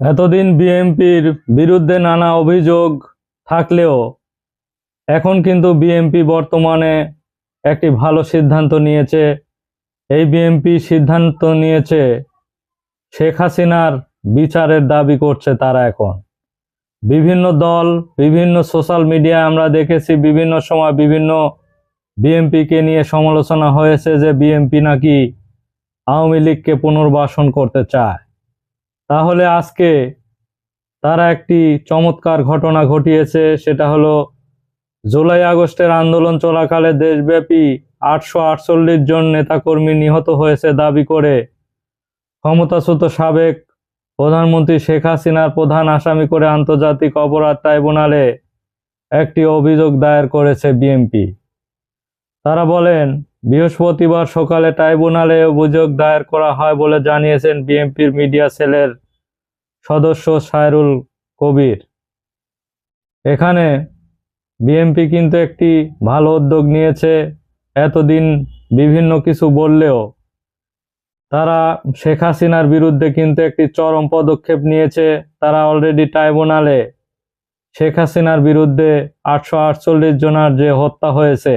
এতদিন বিএনপির বিরুদ্ধে নানা অভিযোগ থাকলেও এখন কিন্তু বিএনপি বর্তমানে একটি ভালো সিদ্ধান্ত নিয়েছে। এই বিএনপি সিদ্ধান্ত নিয়েছে শেখ হাসিনার বিচারের দাবি করছে তারা এখন। বিভিন্ন দল, বিভিন্ন সোশ্যাল মিডিয়ায় আমরা দেখেছি বিভিন্ন সময় বিভিন্ন বিএনপিকে নিয়ে সমালোচনা হয়েছে যে বিএনপি নাকি আওয়ামী লীগকে পুনর্বাসন করতে চায়। তাহলে আজকে তারা একটি চমৎকার ঘটনা ঘটিয়েছে, সেটা হলো জুলাই আগস্টের আন্দোলন চলাকালে দেশব্যাপী আটশো আটচল্লিশ জন নেতাকর্মী নিহত হয়েছে দাবি করে। ক্ষমতাচ্যুত সাবেক প্রধানমন্ত্রী শেখ হাসিনার প্রধান আসামি করে আন্তর্জাতিক অপরাধ ট্রাইব্যুনালে একটি অভিযোগ দায়ের করেছে বিএনপি। তারা বলেন, বৃহস্পতিবার সকালে ট্রাইব্যুনালে অভিযোগ দায়ের করা হয় বলে জানিয়েছেন বিএনপির মিডিয়া সেলের সদস্য সায়রুল কবির। এখানে বিএনপি কিন্তু একটি ভালো উদ্যোগ নিয়েছে, এতদিন বিভিন্ন কিছু বললেও। তারা শেখ হাসিনার বিরুদ্ধে কিন্তু একটি চরম পদক্ষেপ নিয়েছে, তারা অলরেডি ট্রাইব্যুনালে শেখ হাসিনার বিরুদ্ধে আটশো আটচল্লিশ জনার যে হত্যা হয়েছে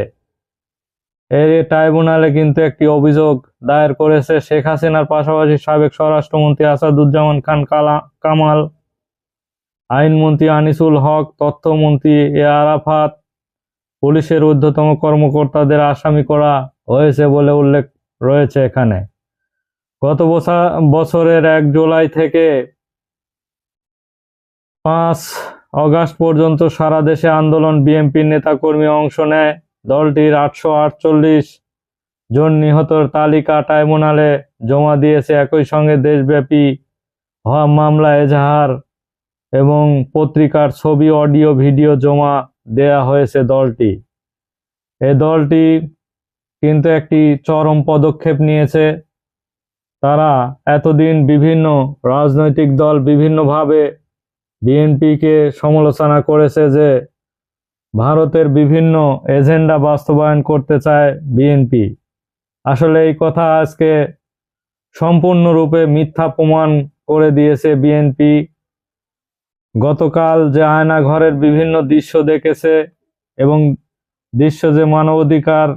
এই ট্রাইব্যুনালে কিন্তু একটি অভিযোগ দায়ের করেছে শেখ হাসিনার পাশাপাশি সাবেক স্বরাষ্ট্রমন্ত্রী আসাদুজ্জামান খান কালা কামাল, আইনমন্ত্রী আনিসুল হক, তথ্যমন্ত্রী এ আরাফাত, পুলিশের ঊর্ধ্বতম কর্মকর্তাদের আসামি করা হয়েছে বলে উল্লেখ রয়েছে এখানে। গত বছর বছরের এক জুলাই থেকে পাঁচ অগাস্ট পর্যন্ত সারা দেশে আন্দোলন বিএনপির নেতাকর্মী অংশ নেয়। দলটির আটশো আটচল্লিশ জন নিহতর তালিকা ট্রাইব্যুনালে জমা দিয়েছে একই সঙ্গে দেশব্যাপী হওয়া মামলা এজাহার এবং পত্রিকার ছবি, অডিও, ভিডিও জমা দেয়া হয়েছে দলটি। এই দলটি কিন্তু একটি চরম পদক্ষেপ নিয়েছে। তারা এতদিন বিভিন্ন রাজনৈতিক দল বিভিন্নভাবে বিএনপিকে সমালোচনা করেছে যে ভারতের বিভিন্ন এজেন্ডা বাস্তবায়ন করতে চায় বিএনপি। আসলে এই কথা আজকে সম্পূর্ণরূপে মিথ্যা প্রমাণ করে দিয়েছে বিএনপি। গতকাল যে আয়না ঘরের বিভিন্ন দৃশ্য দেখেছে এবং দৃশ্য যে মানবাধিকার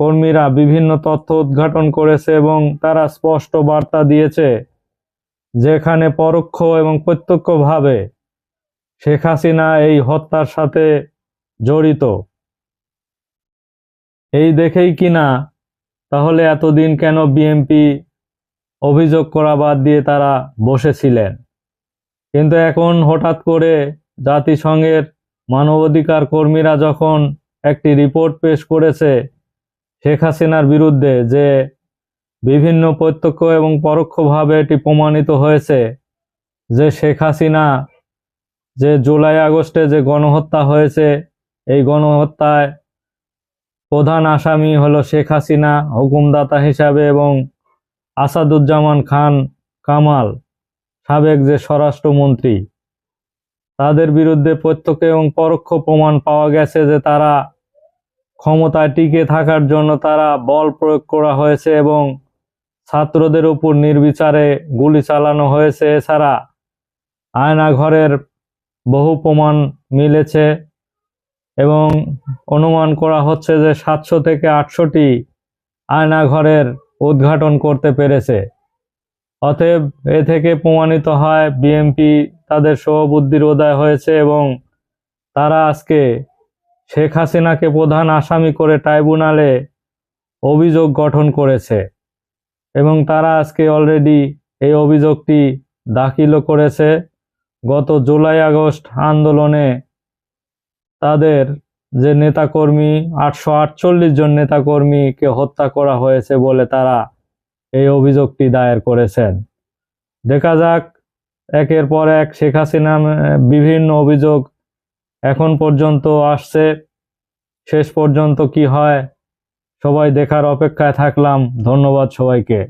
কর্মীরা বিভিন্ন তথ্য উদ্ঘাটন করেছে এবং তারা স্পষ্ট বার্তা দিয়েছে, যেখানে পরোক্ষ এবং প্রত্যক্ষভাবে শেখ হাসিনা এই হত্যার সাথে জড়িত। এই দেখেই কিনা তাহলে এতদিন কেন বিএনপি অভিযোগ করা বাদ দিয়ে তারা বসেছিলেন? কিন্তু এখন হঠাৎ করে জাতিসংঘের মানবাধিকার কর্মীরা যখন একটি রিপোর্ট পেশ করেছে শেখ হাসিনার বিরুদ্ধে যে বিভিন্ন প্রত্যক্ষ এবং পরোক্ষভাবে এটি প্রমাণিত হয়েছে, যে শেখ হাসিনা যে জুলাই আগস্টে যে গণহত্যা হয়েছে এই গণহত্যায় প্রধান আসামি হলো শেখ হাসিনা, হুকুমদাতা হিসাবে এবং আসাদুজ্জামান খান কামাল, সাবেক যে স্বরাষ্ট্রমন্ত্রী। তাদের বিরুদ্ধে প্রত্যক্ষ এবং পরোক্ষ প্রমাণ পাওয়া গেছে যে তারা ক্ষমতায় টিকে থাকার জন্য তারা বল প্রয়োগ করা হয়েছে এবং ছাত্রদের উপর নির্বিচারে গুলি চালানো হয়েছে। এছাড়া আয়না ঘরের বহু প্রমাণ মিলেছে। এবং অনুমান করা হচ্ছে যে সাতশো থেকে আটশোটি আয়না ঘরের উদ্ঘাটন করতে পেরেছে। অতএব এ থেকে প্রমাণিত হয় বিএনপি তাদের সহবুদ্ধির উদয় হয়েছে এবং তারা আজকে শেখ হাসিনাকে প্রধান আসামি করে ট্রাইব্যুনালে অভিযোগ গঠন করেছে এবং তারা আজকে অলরেডি এই অভিযোগটি দাখিলও করেছে। গত জুলাই আগস্ট আন্দোলনে তাদের যে নেতাকর্মী, আটশো আটচল্লিশ জন নেতাকর্মীকে হত্যা করা হয়েছে বলে তারা এই অভিযোগটি দায়ের করেছেন। দেখা যাক, একের পর এক শেখ হাসিনা বিভিন্ন অভিযোগ এখন পর্যন্ত আসছে। শেষ পর্যন্ত কি হয়, সবাই দেখার অপেক্ষায় থাকলাম। ধন্যবাদ সবাইকে।